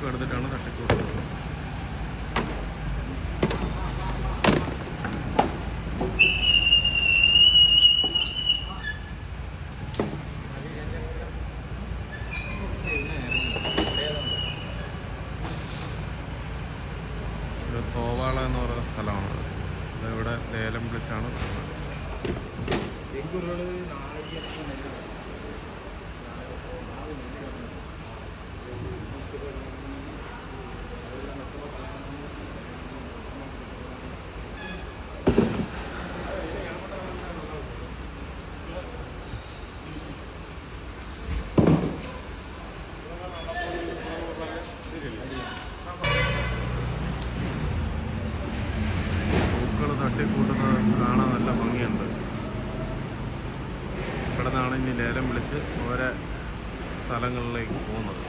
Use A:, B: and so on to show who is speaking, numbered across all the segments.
A: തൂക്കം എടുത്തിട്ടാണ് തട്ടിച്ചു കൊടുക്കുന്നത്. തോവാള എന്ന് പറയുന്ന സ്ഥലമാണ്. ഇവിടെ ലേലം വിളിച്ചാണ് പോകുന്നത് പൂക്കൾ തട്ടിക്കൂട്ടുന്നത് കാണാൻ നല്ല ഭംഗിയുണ്ട്. ഇവിടെ നിന്നാണ് ഇനി ലേലം വിളിച്ച് ഓരോ സ്ഥലങ്ങളിലേക്ക് പോകുന്നത്.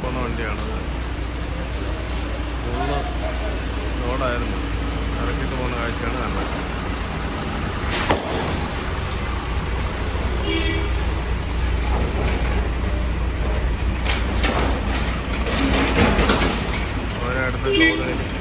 A: പോകുന്ന വണ്ടിയാണത്. ഫുള്ള് റോഡായിരുന്നു. ഇറക്കിട്ട് പോകുന്ന കാഴ്ചയാണ് കാണുന്നത്. 所以说我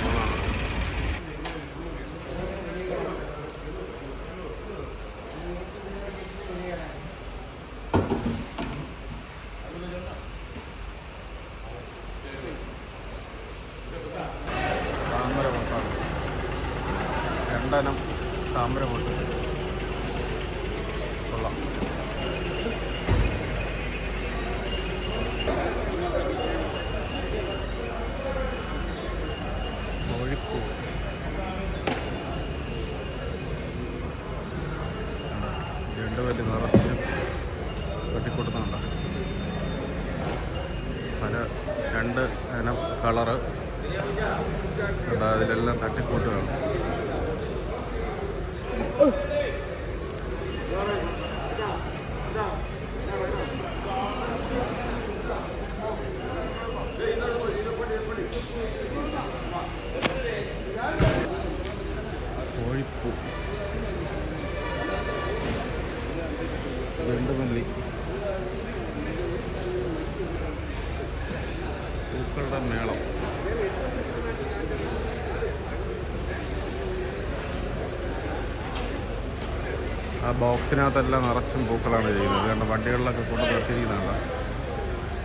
A: ആ ബോക്സിനകത്തെല്ലാം നിറച്ചും പൂക്കളാണ് ചെയ്യുന്നത് കാരണം വണ്ടികളിലൊക്കെ കൊണ്ട് നിർത്തിയിരിക്കുന്നതാണ്.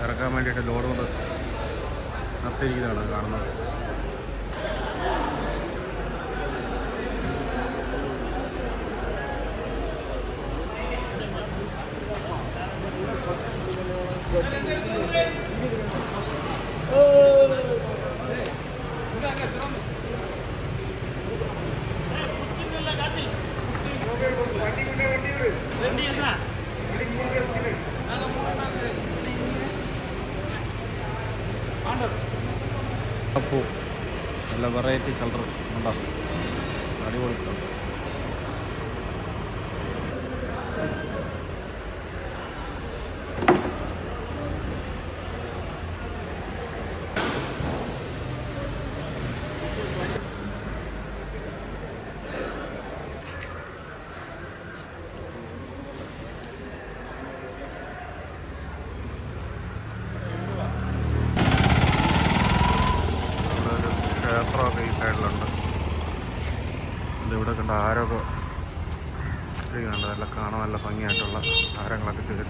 A: ഇറക്കാൻ വേണ്ടിയിട്ട് ലോഡ് കൊണ്ട് നിർത്തിയിരിക്കുന്നതാണ് കാണുന്നത് പൂ നല്ല വെറൈറ്റി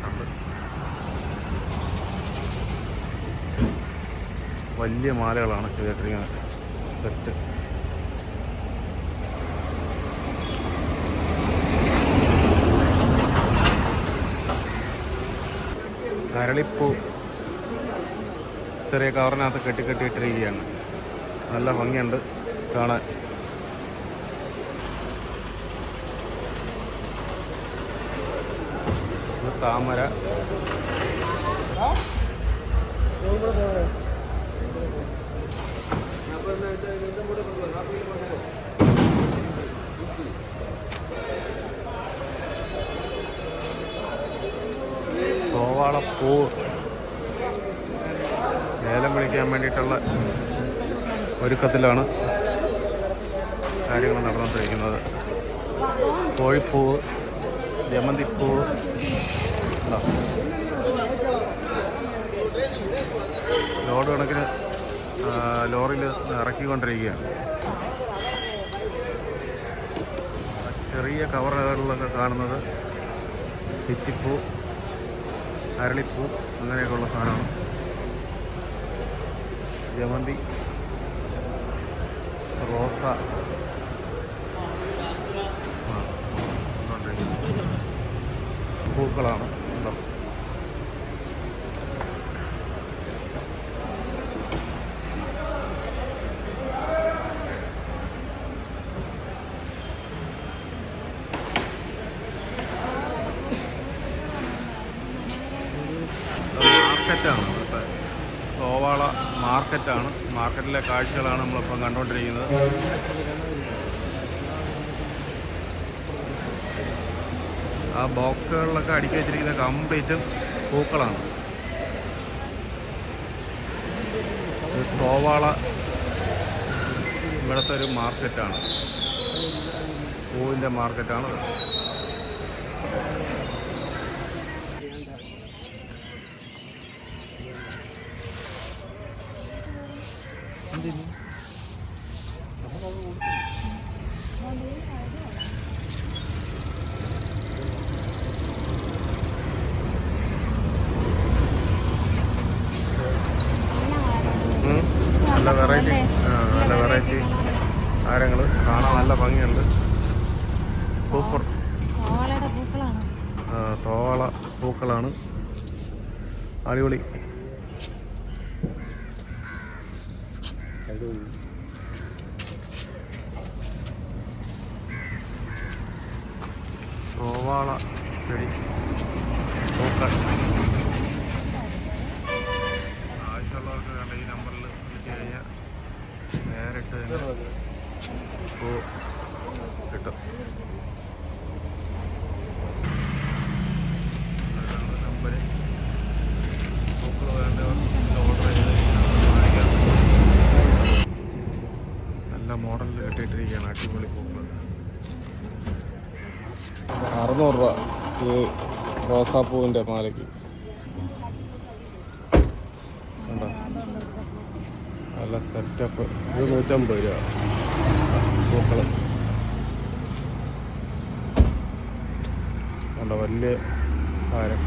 A: വന്നിട്ടുണ്ട് വലിയ മാലകളാണ് കേട്ടിരിക്കുന്നത്. സെറ്റ് കരളിപ്പൂ. ചെറിയ കവറിനകത്ത് കെട്ടിക്കെട്ടിയിട്ടിരിക്കുകയാണ് നല്ല ഭംഗിയുണ്ട് കാണാൻ. താമര. കോവാളപ്പൂ ലേലം വിളിക്കാൻ വേണ്ടിയിട്ടുള്ള ഒരുക്കത്തിലാണ് കാര്യങ്ങൾ നടന്നുകൊണ്ടിരിക്കുന്നത്. കോഴിപ്പൂവ്. ജമന്തിപ്പൂവ് പൂ ലോഡ് കണക്കിന് ലോറിയിൽ ഇറക്കിക്കൊണ്ടിരിക്കുകയാണ്. ചെറിയ കവറുകളിലൊക്കെ കാണുന്നത് പിച്ചിപ്പൂ അരളിപ്പൂ അങ്ങനെയൊക്കെയുള്ള സാധനമാണ്. ജമന്തി റോസ ആ, ഉണ്ട്. പൂക്കളാണ് ഉണ്ടോ മാർക്കറ്റാണ്. ഇവിടുത്തെ സോവാള മാർക്കറ്റാണ്. മാർക്കറ്റിലെ കാഴ്ചകളാണ് നമ്മളിപ്പം കണ്ടുകൊണ്ടിരിക്കുന്നത്. ആ ബോക്സുകളിലൊക്കെ അടുക്കി വെച്ചിരിക്കുന്ന കംപ്ലീറ്റും പൂക്കളാണ്. ഇത് സോവാള ഇവിടുത്തെ ഒരു മാർക്കറ്റാണ് പൂവിന്റെ മാർക്കറ്റാണ് ഉം. നല്ല വെറൈറ്റി നല്ല വെറൈറ്റി കാര്യങ്ങൾ കാണാൻ നല്ല ഭംഗിയുണ്ട് സൂപ്പർ
B: ഓളയുടെ പൂക്കളാണ്
A: തോള പൂക്കളാണ്. അടിപൊളി. സോവാള ചെടി പൂക്കൾ ആവശ്യമുള്ളവർക്ക് വേണ്ട ഈ നമ്പറിൽ വിളിച്ചു കഴിഞ്ഞാൽ നേരിട്ട് തന്നെ പൂ കിട്ടും അതാണ് നമ്പര് പൂക്കൾ വേണ്ടവർ ഓർഡർ ചെയ്ത് വാങ്ങിക്കാം നല്ല മോഡലിൽ കെട്ടിയിട്ടിരിക്കുകയാണ് അടിപൊളി പൂക്കൾ അറുന്നൂറ് രൂപ ഈ റോസാപ്പൂവിന്റെ മാലയ്ക്ക് നല്ല സെറ്റപ്പ് ഇത് നൂറ്റമ്പത് രൂപ. പൂക്കൾ കണ്ടോ? വലിയ ഹാരം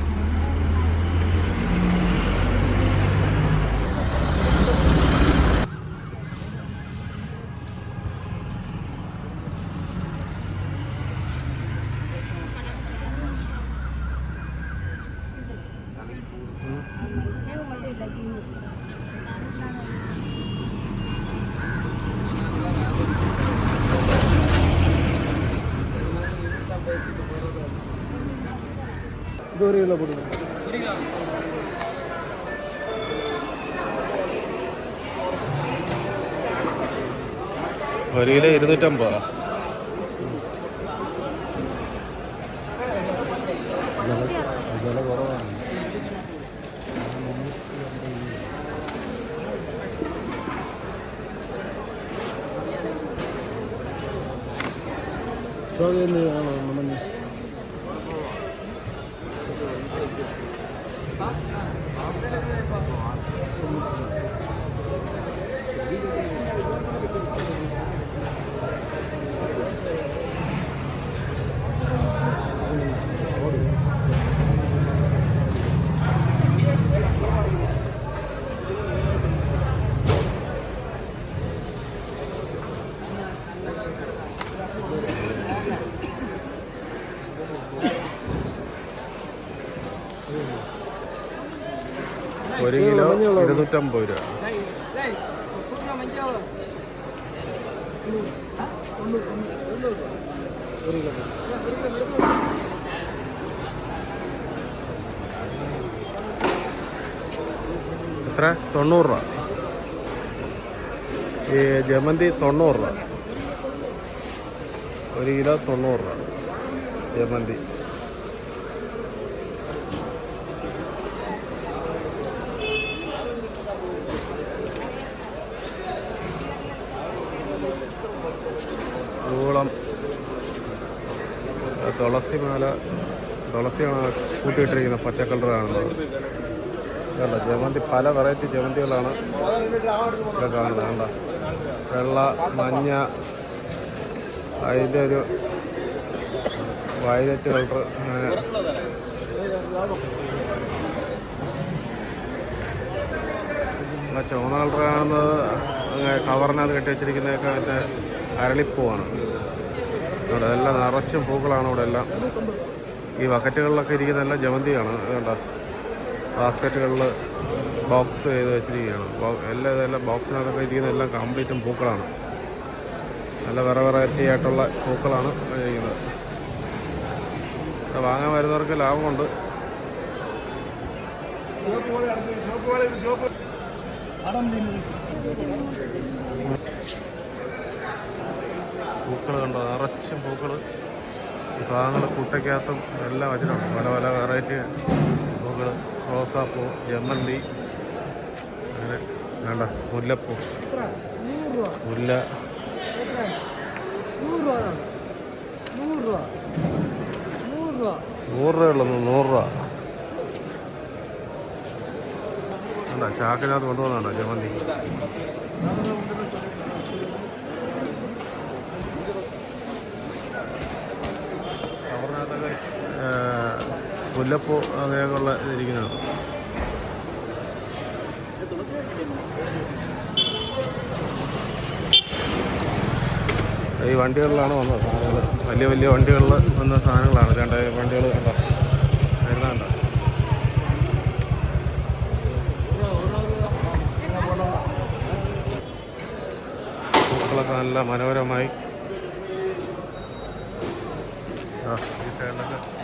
C: ദൂരെയുള്ള പൊടി
A: ഒരു കിലോ ഇരുന്നൂറ്റമ്പതാ.
C: വില കുറവാണ് ആണോ നമ്മൾ
A: ഇരുന്നൂറ്റമ്പത് രൂപ. എത്ര? തൊണ്ണൂറ് രൂപ. ഈ ജമന്തി തൊണ്ണൂറ് രൂപ. ഒരു കിലോ തൊണ്ണൂറ് രൂപ ജമന്തി. തുളസി മാല തുളസിയാണ് കൂട്ടിയിട്ടിരിക്കുന്ന പച്ച കളറാണുള്ളത് കണ്ട ജമന്തി പല വെറൈറ്റി ജമന്തികളാണ് ഇവിടെ കാണുന്നത്. കണ്ട വെള്ള മഞ്ഞ അതിന്റെ ഒരു വയലറ്റ് കളർ അങ്ങനെ ചുവന്ന കളർ കാണുന്നത് കവറിനകത്ത് കെട്ടി വെച്ചിരിക്കുന്നതൊക്കെ മറ്റേ അരളിപ്പൂവാണ്. ഇവിടെ എല്ലാം നിറച്ചും പൂക്കളാണ് ഇവിടെ എല്ലാം. ഈ ബക്കറ്റുകളിലൊക്കെ ഇരിക്കുന്നതെല്ലാം ജമന്തിയാണ്. ഇത് കണ്ടോ? ബാസ്ക്കറ്റുകളിൽ ബോക്സ് ചെയ്ത് വെച്ചിരിക്കുകയാണ്. എല്ലാ ഇതെല്ലാം ബോക്സിനകത്തൊക്കെ ഇരിക്കുന്ന എല്ലാം കംപ്ലീറ്റും പൂക്കളാണ്. നല്ല വേറെ വെറൈറ്റി ആയിട്ടുള്ള പൂക്കളാണ് ഇരിക്കുന്നത്. വാങ്ങാൻ വരുന്നവർക്ക് ലാഭമുണ്ട്. പൂക്കൾ കണ്ടോ? നിറച്ചും പൂക്കൾ ഈ ഭാഗങ്ങൾ കുട്ടയ്ക്കകത്തും എല്ലാം വെച്ചിട്ടുണ്ട്. പല പല വെറൈറ്റി പൂക്കൾ റോസാപ്പൂ ജമന്തി അങ്ങനെ വേണ്ട മുല്ലപ്പൂ. മുല്ല. നൂറ് രൂപ ഉള്ളത് നൂറ് രൂപ. എന്താ ചാക്കിനകത്ത് കൊണ്ടുപോകുന്നതാണ് ജമന്തി കവറിനകത്തൊക്കെ ആ, മുല്ലപ്പൂ അങ്ങനെയൊക്കെയുള്ള ഇരിക്കുന്നത് ഈ വണ്ടികളിലാണ് വന്നത് സാധനങ്ങൾ. വലിയ വലിയ വണ്ടികളിൽ വന്ന സാധനങ്ങളാണ്. രണ്ട് വണ്ടികൾ കണ്ടോ? പൂക്കളൊക്കെ നല്ല മനോഹരമായി. ആ, ഈ സൈഡിലൊക്കെ.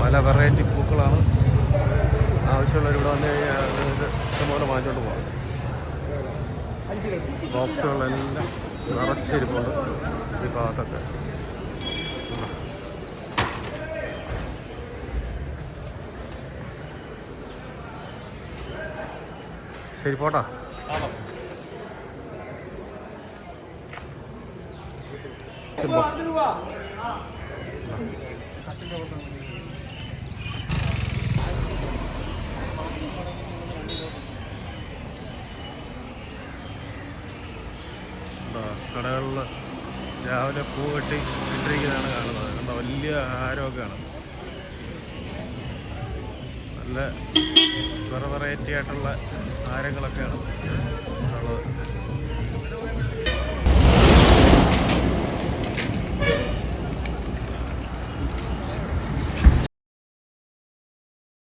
A: പല വെറൈറ്റി പൂക്കളാണ് ആവശ്യമുള്ളവർ ഇവിടെ വന്നു കഴിഞ്ഞാൽ ഇഷ്ടംപോലെ വാങ്ങിച്ചോണ്ട് പോകാം. ബോക്സുകളെല്ലാം നിറച്ചിരിപ്പുണ്ട് ഈ ഭാഗത്തൊക്കെ. ശരി പോട്ടാ. കടകളിൽ രാവിലെ പൂ കെട്ടി ഇട്ടിരിക്കുന്നതാണ് കാണുന്നത്. എന്താ വലിയ ഹാരമൊക്കെയാണ് നല്ല വെറ വെറൈറ്റി ആയിട്ടുള്ള ആഹാരങ്ങളൊക്കെയാണ് ഉള്ളത്.